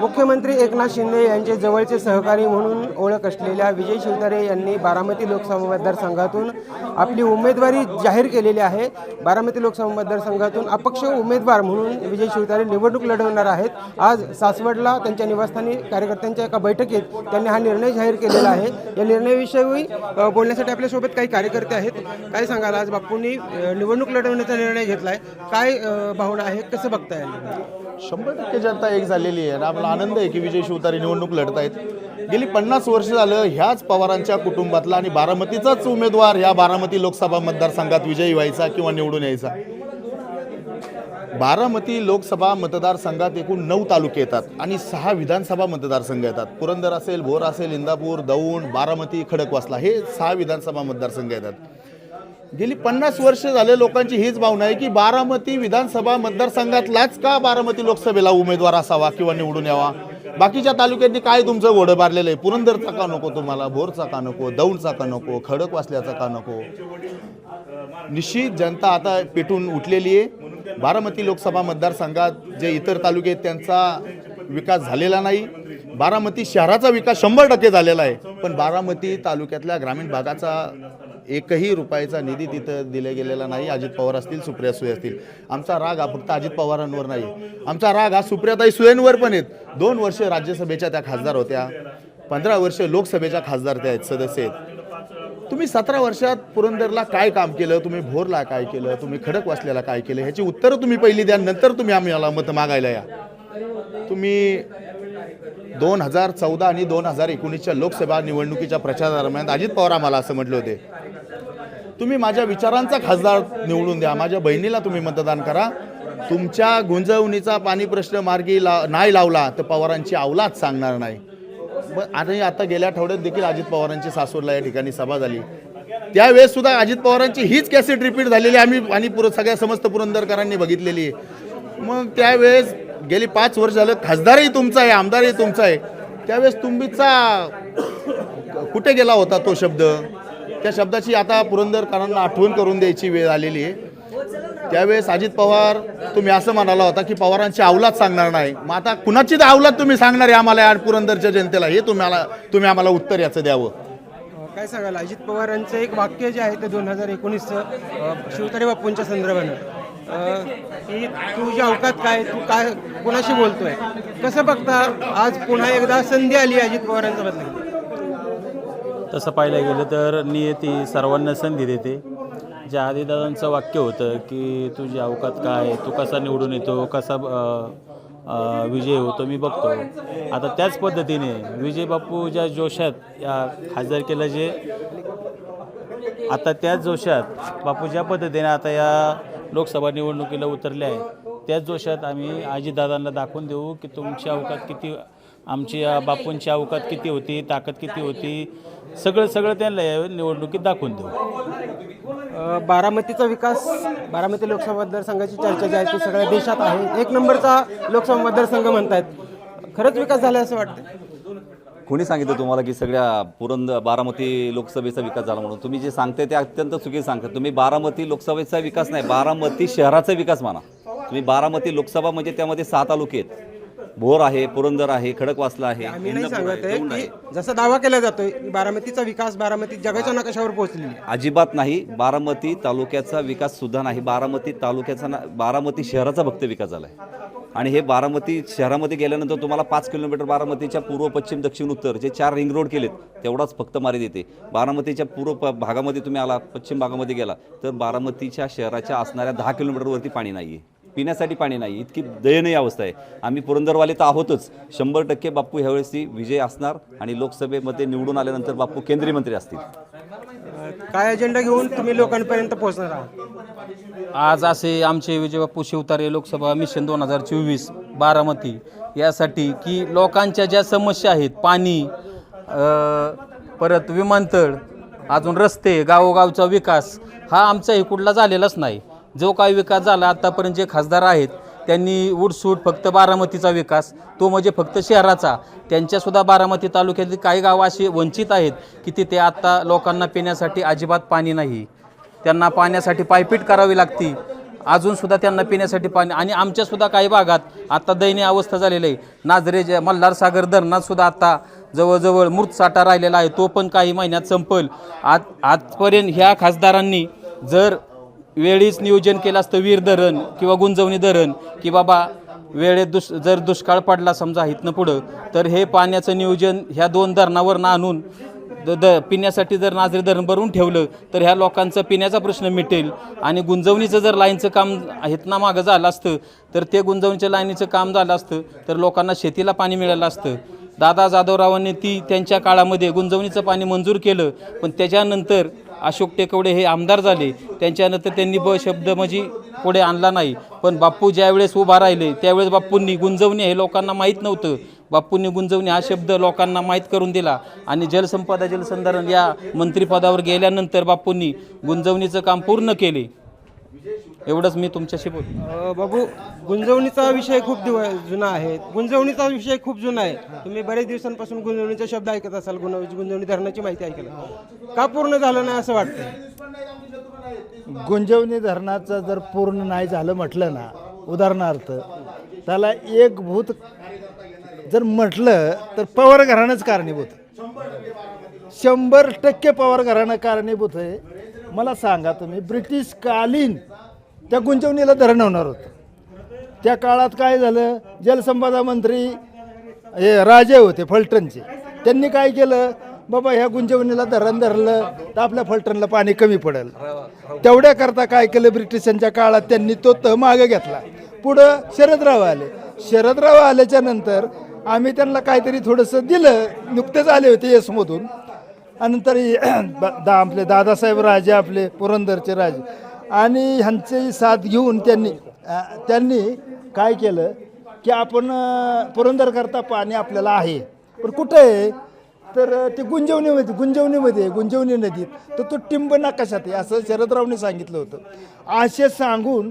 मुख्यमंत्री एकनाथ शिंदे यांचे जवळचे सहकारी म्हणून ओळख असलेल्या विजय शिवतारे यांनी बारामती लोकसभा मतदारसंघातून आपली उमेदवारी जाहीर केलेली आहे. बारामती लोकसभा मतदारसंघातून अपक्ष उमेदवार म्हणून विजय शिवतारे निवडणूक लढवणार आहेत. आज सासवडला त्यांच्या निवासस्थानी कार्यकर्त्यांच्या एका बैठकीत त्यांनी हा निर्णय जाहीर केलेला आहे. या निर्णयाविषयी बोलण्यासाठी आपल्यासोबत काही कार्यकर्ते आहेत. काय सांगाल आज? बापूंनी निवडणूक लढवण्याचा निर्णय घेतला आहे काय भावना आहे? कसं बघता येईल शंभर टक्के जनता एक झालेली आहे आणि आपला आनंद आहे की विजय शिवतारे निवडणूक लढत आहेत. गेली पन्नास वर्ष झालं ह्याच पवारांच्या कुटुंबातला आणि बारामतीचाच उमेदवार ह्या बारामती लोकसभा मतदारसंघात विजयी व्हायचा किंवा निवडून यायचा. बारामती लोकसभा मतदारसंघात एकूण नऊ तालुके येतात आणि सहा विधानसभा मतदारसंघ येतात. पुरंदर असेल भोर असेल इंदापूर दौंड बारामती खडकवासला हे सहा विधानसभा मतदारसंघ येतात. गेली पन्नास वर्ष झाले लोकांची हीच भावना आहे की बारामती विधानसभा मतदारसंघातलाच का बारामती लोकसभेला उमेदवार असावा किंवा निवडून यावा? बाकीच्या तालुक्यांनी काय तुमचं घोडं भरलेलं आहे? पुरंदरचा का नको तुम्हाला? भोरचा का नको? दौंडचा का नको? खडकवासल्याचा का नको? निश्चित जनता आता पेटून उठलेली आहे. बारामती लोकसभा मतदारसंघात जे इतर तालुके आहेत त्यांचा विकास झालेला नाही. बारामती शहराचा विकास शंभर टक्के झालेला आहे. पण बारामती तालुक्यातल्या ग्रामीण भागाचा एकही रुपयाचा निधी तिथं दिला गेलेला नाही. अजित पवार असतील सुप्रिया सुळे असतील. आमचा राग हा फक्त अजित पवारांवर नाही. आमचा राग हा सुप्रियाताई सुळेंवर पण आहेत. दोन वर्ष राज्यसभेच्या त्या खासदार होत्या. पंधरा वर्ष लोकसभेच्या खासदार त्या आहेत सदस्य आहेत. तुम्ही सतरा वर्षात पुरंदरला काय काम केलं? तुम्ही भोरला काय केलं? तुम्ही खडक वाचलेला काय केलं? ह्याची उत्तरं तुम्ही पहिली द्या नंतर तुम्ही आम्ही मत मागायला या. तुम्ही दोन हजार चौदा आणि दोन हजार एकोणीसच्या लोकसभा निवडणुकीच्या प्रचारादरम्यान अजित पवार आम्हाला असं म्हटले होते. तुम्ही माझ्या विचारांचा खासदार निवडून द्या माझ्या बहिणीला तुम्ही मतदान करा. तुमच्या गुंजवणीचा पाणी प्रश्न मार्गी ला नाही लावला तर पवारांची अवलाद सांगणार नाही. आणि आता गेल्या आठवड्यात देखील अजित पवारांची सासूरला या ठिकाणी सभा झाली. त्यावेळेस सुद्धा अजित पवारांची हीच कॅसेट रिपीट झालेली आम्ही आणि पुर सगळ्या समस्त पुरंदरकरांनी बघितलेली आहे. मग त्यावेळेस गेली पाच वर्ष झालं खासदारही तुमचा आहे आमदारही तुमचा आहे. त्यावेळेस तुंबीचा कुठे गेला होता तो शब्द? त्या शब्दाची आता पुरंदरकरांना आठवण करून द्यायची वेळ आलेली आहे. त्यावेळेस अजित पवार तुम्ही असं म्हणाला होता की पवारांची अवलाद सांगणार नाही. मग आता कुणाची तर अवलाद तुम्ही सांगणार आहे आम्हाला या पुरंदरच्या जनतेला? हे तुम्हाला तुम्ही आम्हाला उत्तर याचं द्यावं. काय सांगाल? अजित पवारांचं एक वाक्य जे आहे ते दोन हजार एकोणीसचं शिवतारे बापूंच्या संदर्भानं. की तुझी अवकात काय तू काय कोणाशी बोलतोय? कसं बघता? आज पुन्हा एकदा संधी आली अजित पवारांच्या बदल तसं पाहायला गेलं तर नियती सर्वांना संधी देते. ज्या आदिदादांचं वाक्य होतं की तुझी अवकात काय तू कसा निवडून येतो कसा विजय होतो मी बघतो. आता त्याच पद्धतीने विजय बापू ज्या जोशात या खासदारकीला जे आता त्याच जोशात बापू ज्या पद्धतीने आता या लोकसभा निवडणुकीला उतरले आहे. त्याच जोशात आम्ही आजीदादांना दाखवून देऊ की तुमची अवकात किती आमची बापूंची अवकात किती होती ताकद किती होती सगळं सगळं त्यांना या निवडणुकीत दाखवून देऊ. बारामतीचा विकास बारामती लोकसभा मतदारसंघाची चर्चा जी आहे ती सगळ्या देशात आहे. एक नंबरचा लोकसभा मतदारसंघ म्हणतायत. खरंच विकास झाला असं वाटतं कोणी सांगितलं तुम्हाला की सगळ्या पुरंदर बारामती लोकसभेचा विकास झाला म्हणून? तुम्ही जे सांगते ते अत्यंत चुकीचे सांगता तुम्ही बारामती लोकसभेचा विकास नाही बारामती शहराचा विकास माना. तुम्ही बारामती लोकसभा म्हणजे त्यामध्ये सहा तालुके आहेत. भोर आहे पुरंदर आहे खडकवासला आहे आम्ही नाही इंदापूर आहे, सांगत आहे दौंड आहे. की जसा दावा केला जातोय की बारामतीचा विकास बारामती जगाच्या नकाशावर पोहोचलेली आहे. अजिबात नाही बारामती तालुक्याचा विकास सुद्धा नाही बारामती तालुक्याचा ना बारामती शहराचा फक्त विकास झाला आहे आणि हे बारामती शहरामध्ये गेल्यानंतर तुम्हाला पाच किलोमीटर बारामतीच्या पूर्व पश्चिम दक्षिण उत्तर जे चार रिंग रोड केलेत तेवढाच फक्त मारी देते. बारामतीच्या पूर्व प- भागामध्ये तुम्ही आला पश्चिम भागामध्ये गेला तर बारामतीच्या शहराच्या असणाऱ्या दहा किलोमीटरवरती पाणी नाही आहे पिण्यासाठी पाणी नाही इतकी दयनीय अवस्था आहे. आम्ही पुरंदरवाले तर आहोतच. शंभर टक्के बाप्पू ह्यावेळेस विजय असणार आणि लोकसभेमध्ये निवडून आल्यानंतर बाप्पू केंद्रीय मंत्री असतील. काय अजेंडा घेऊन तुम्ही लोकांपर्यंत पोहोचणार आहात? आज असे आमचे विजयबापू शिवतारे लोकसभा मिशन दोन हजार चोवीस बारामती यासाठी की लोकांच्या ज्या समस्या आहेत पाणी अ, परत विमानतळ अजून रस्ते गावोगावचा विकास हा आमचा कुठला झालेलाच नाही. जो काही विकास झाला आत्तापर्यंत जे खासदार आहेत त्यांनी उडसूट फक्त बारामतीचा विकास तो म्हणजे फक्त शहराचा. त्यांच्यासुद्धा बारामती तालुक्यातील काही गावं अशी वंचित आहेत की तिथे आत्ता लोकांना पिण्यासाठी अजिबात पाणी नाही. त्यांना पाण्यासाठी पायपीट करावी लागती. अजूनसुद्धा त्यांना पिण्यासाठी पाणी आणि आमच्यासुद्धा काही भागात आता दयनीय अवस्था झालेली आहे. नाझरे जे मल्हार सागर धरणात आता जवळजवळ मृत साठा राहिलेला आहे. तो पण काही महिन्यात संपल. आज आजपर्यंत ह्या खासदारांनी जर वेळीच नियोजन केलं असतं वीर धरण किंवा गुंजवणी धरण की बाबा वेळेत दुष जर दुष्काळ पडला समजा इथनं पुढं तर हे पाण्याचं नियोजन ह्या दोन धरणावरनं आणून द द पिण्यासाठी जर नाझरे धरण भरून ठेवलं तर ह्या लोकांचा पिण्याचा प्रश्न मिटेल. आणि गुंजवणीचं जर लाईनचं काम हेतना मागं झालं असतं तर ते गुंजवणीच्या लाईनीचं काम झालं असतं तर लोकांना शेतीला पाणी मिळालं असतं. दादा जाधवरावांनी ती त्यांच्या काळामध्ये गुंजवणीचं पाणी मंजूर केलं पण त्याच्यानंतर अशोक टेकवडे हे आमदार झाले. त्यांच्यानंतर त्यांनी ब शब्द म्हणजे पुढे आणला नाही. पण बाप्पू ज्यावेळेस उभा राहिले त्यावेळेस बाप्पूंनी गुंजवणे हे लोकांना माहीत नव्हतं. बाप्पूंनी गुंजवणे हा शब्द लोकांना माहीत करून दिला. आणि जलसंपदा जलसंधारण या मंत्रिपदावर गेल्यानंतर बाप्पूंनी गुंजवणीचं काम पूर्ण केले. एवढंच मी तुमच्याशी बोल अ, बाबू गुंजवणीचा विषय खूप दिव जुना आहे. गुंजवणीचा विषय खूप जुना आहे. तुम्ही बरेच दिवसांपासून गुंजवणीचा शब्द ऐकत असाल गुंजवणी गुंजवणी धरणाची माहिती ऐकलं का पूर्ण झालं नाही असं वाटतं गुंजवणी धरणाचं जर पूर्ण नाही झालं म्हटलं ना उदाहरणार्थ त्याला एक भूत जर म्हटलं तर पवार घराणंच कारणीभूत शंभर टक्के पवार घराणं कारणीभूत आहे. मला सांगा तुम्ही ब्रिटिश कालीन त्या गुंजवणीला धरण होणार होतं. त्या काळात काय झालं जलसंपदा मंत्री हे राजे होते फलटणचे. त्यांनी काय केलं बाबा ह्या गुंजवणीला धरण धरलं तर आपल्या फलटणला पाणी कमी पडेल. तेवढ्याकरता काय केलं ब्रिटिशांच्या काळात त्यांनी तो तह मागे घेतला. पुढं शरदराव आले. शरदराव आल्याच्यानंतर आम्ही त्यांना काहीतरी थोडंसं दिलं नुकतेच आले होते यसमधून आणि नंतर दा आपले दादासाहेब राजे आपले पुरंदरचे राजे. आणि ह्यांची साथ घेऊन त्यांनी त्यांनी काय केलं की आपण पुरंदरकरता पाणी आपल्याला आहे. पण कुठं आहे? तर ते गुंजवणीमध्ये गुंजवणीमध्ये आहे, गुंजवणी नदीत. तर तो टिंब नकाशात आहे असं शरदरावने सांगितलं होतं. असे सांगून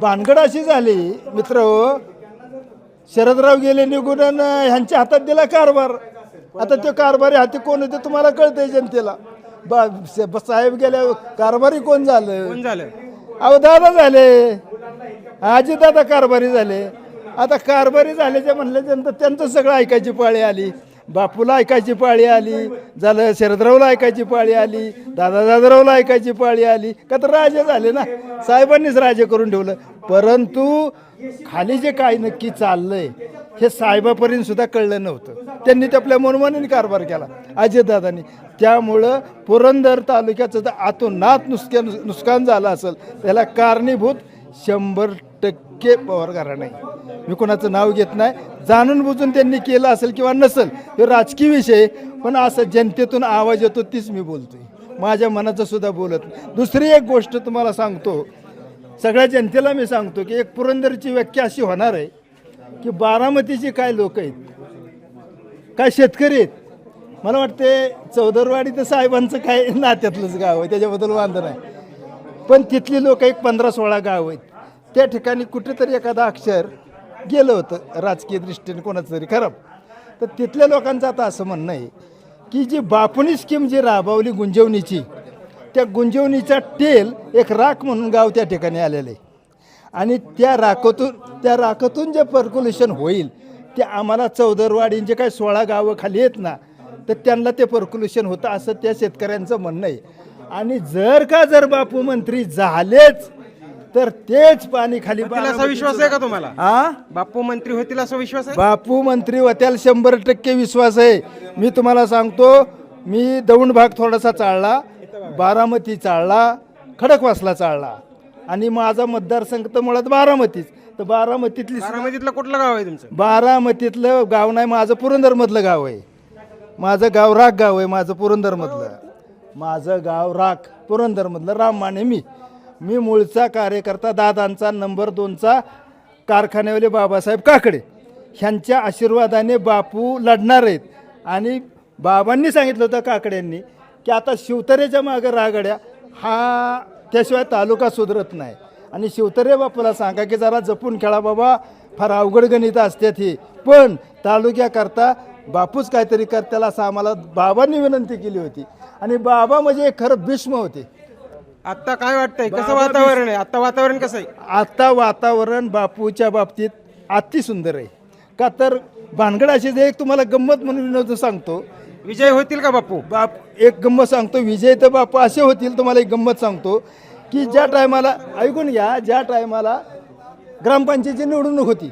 भानगड अशी झाली मित्र हो. शरदराव गेले निघून ह्यांच्या हातात दिला कारभार. आता ते कारभारी हाती कोण होते तुम्हाला कळतंय जनतेला. बा स- साहेब गेल्या कारभारी कोण झालं? कोण झालं? अहो दादा झाले. आजी दादा कारभारी झाले. आता कारभारी झाल्याचे म्हणल्यानंतर त्यांचं सगळं ऐकायची पाळी आली. बापूला ऐकायची पाळी आली झालं शरदरावला ऐकायची पाळी आली दादा दादारावला ऐकायची पाळी आली. का तर राजे झाले ना? साहेबांनीच राजे करून ठेवलं. परंतु खाली जे काय नक्की चाललंय हे साहेबापर्यंत सुद्धा कळलं नव्हतं. त्यांनी ते आपल्या मनमानीने कारभार केला अजितदादांनी त्यामुळं पुरंदर तालुक्याचं जर आतोनात नुसक्या नुकसान झालं असेल त्याला कारणीभूत शंभर टक्के पवार घराणं नाही मी कोणाचं नाव घेत नाही. जाणून बुजून त्यांनी केलं असेल किंवा नसेल हे राजकीय विषय पण असं जनतेतून आवाज येतो तीच मी बोलतोय. माझ्या मनाचं सुद्धा बोलत दुसरी एक गोष्ट तुम्हाला सांगतो. सगळ्या जनतेला मी सांगतो की एक पुरंदरची व्याख्या अशी होणार आहे की बारामतीची काय लोक आहेत? काय शेतकरी आहेत? मला वाटते चौदरवाडी तर साहेबांचं काय नात्यातलंच गाव आहे. त्याच्याबद्दल वांध नाही. पण तिथली लोक एक पंधरा सोळा गाव आहेत. त्या ठिकाणी कुठेतरी एखादा अक्षर गेलं होतं राजकीय दृष्टीने कोणाचं तरी खराब तर तिथल्या लोकांचं आता असं म्हणणं आहे की जी बापुनी स्कीम जी राबवली गुंजवणीची त्या गुंजवणीचा टेल एक राख म्हणून गाव त्या ठिकाणी आलेलं आहे. आणि त्या राखातून त्या राखातून जे पर्क्युलेशन होईल ते आम्हाला चौदरवाडींचे काय सोळा गावं खाली आहेत ना तर त्यांना ते पर्क्युलेशन होतं असं त्या शेतकऱ्यांचं म्हणणं आहे. आणि जर का जर बापू मंत्री झालेच तर तेच पाणी खाली असा विश्वास आहे का तुम्हाला? हा बाप्पू मंत्री होतील असा विश्वास आहे? बापू मंत्री होत्याला शंभर टक्के विश्वास आहे. मी तुम्हाला सांगतो मी दौंड भाग थोडासा चालला बारामती चालला खडकवासला चालला. आणि माझा मतदारसंघ तर मुळात बारामतीच. तर बारामतीतली बारामतीतलं कुठलं गाव आहे तुमचं? बारामतीतलं गाव नाही माझं पुरंदरमधलं गाव आहे. माझं गाव राख गाव आहे माझं पुरंदरमधलं. माझं गाव राख पुरंदरमधलं राम माने मी. मी मूळचा कार्यकर्ता दादांचा नंबर दोनचा कारखान्यावाले बाबासाहेब काकडे. ह्यांच्या आशीर्वादाने बापू लढणार आहेत. आणि बाबांनी सांगितलं होतं काकड्यांनी की आता शिवतरेच्या मागं रागड्या हा त्याशिवाय तालुका सुधरत नाही. आणि शिवतरे बापूला सांगा की जरा जपून खेळा बाबा फार अवघड गणित असतात ही पण तालुक्याकरता बापूच काहीतरी कर त्याला असं आम्हाला बाबांनी विनंती केली होती. आणि बाबा म्हणजे खरं भीष्म होते. आता काय वाटतंय? कसं वातावरण आहे? आता वातावरण कसं आहे? आता वातावरण बापूच्या बाबतीत अति सुंदर आहे. का तर भानगड अशी जे एक तुम्हाला गंमत म्हणून विनोद सांगतो. विजय होतील का बापू? बाप एक गंमत सांगतो. विजय तर बापू असे होतील तुम्हाला एक गंमत सांगतो. की ज्या टायमाला ऐकून घ्या ज्या टायमाला ग्रामपंचायतीची निवडणूक होती.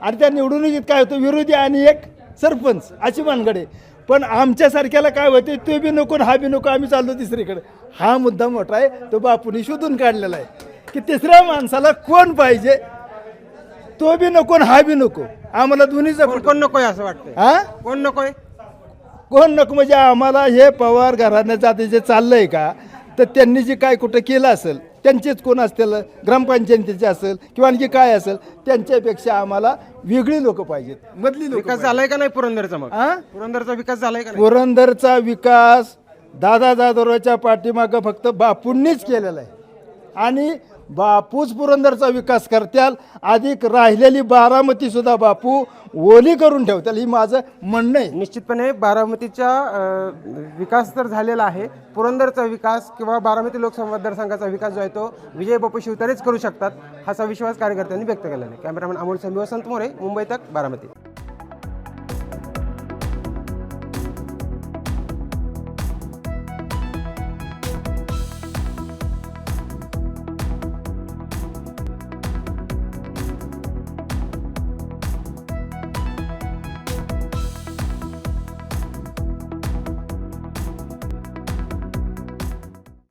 आणि त्या निवडणुकीत काय होतं? विरोधी आणि एक सरपंच अशी भानगडे पण आमच्यासारख्याला काय होते तो बी नको हा बी नको आम्ही चाललो तिसरीकडे. हा मुद्दा मोठा आहे तो बापूने शोधून काढलेला आहे. की तिसऱ्या माणसाला कोण पाहिजे तो बी नको हा बी नको. आम्हाला दोन्हीचा कोण नकोय असं वाटतंय? हा? कोण नकोय? कोण नको म्हणजे आम्हाला हे पवार घराण्याचं आता जे चाललंय का तर त्यांनी जे काय कुठं केलं असेल त्यांचेच कोण असतील? ग्रामपंचायतीचे असेल किंवा आणखी काय असेल? त्यांच्यापेक्षा आम्हाला वेगळी लोक पाहिजेत. मधली लोक विकास झालाय का नाही पुरंदरचा मग? हा? पुरंदरचा विकास झालाय का नाही? पुरंदरचा विकास दादा दादोराच्या पाठीमागं फक्त बापूंनीच केलेला आहे. आणि बापूच पुरंदरचा विकास करत्याल. अधिक राहिलेली बारामती सुद्धा बापू ओली करून ठेवत्याल. ही माझं म्हणणं आहे. निश्चितपणे बारामतीचा विकास तर झालेला आहे. पुरंदरचा विकास किंवा बारामती लोकसभा मतदारसंघाचा विकास जो आहे तो विजय बापू शिवतारेच करू शकतात असा विश्वास कार्यकर्त्यांनी व्यक्त केलेला आहे. कॅमेरामॅन अमोल संधी वसंत मोरे मुंबई तक बारामती.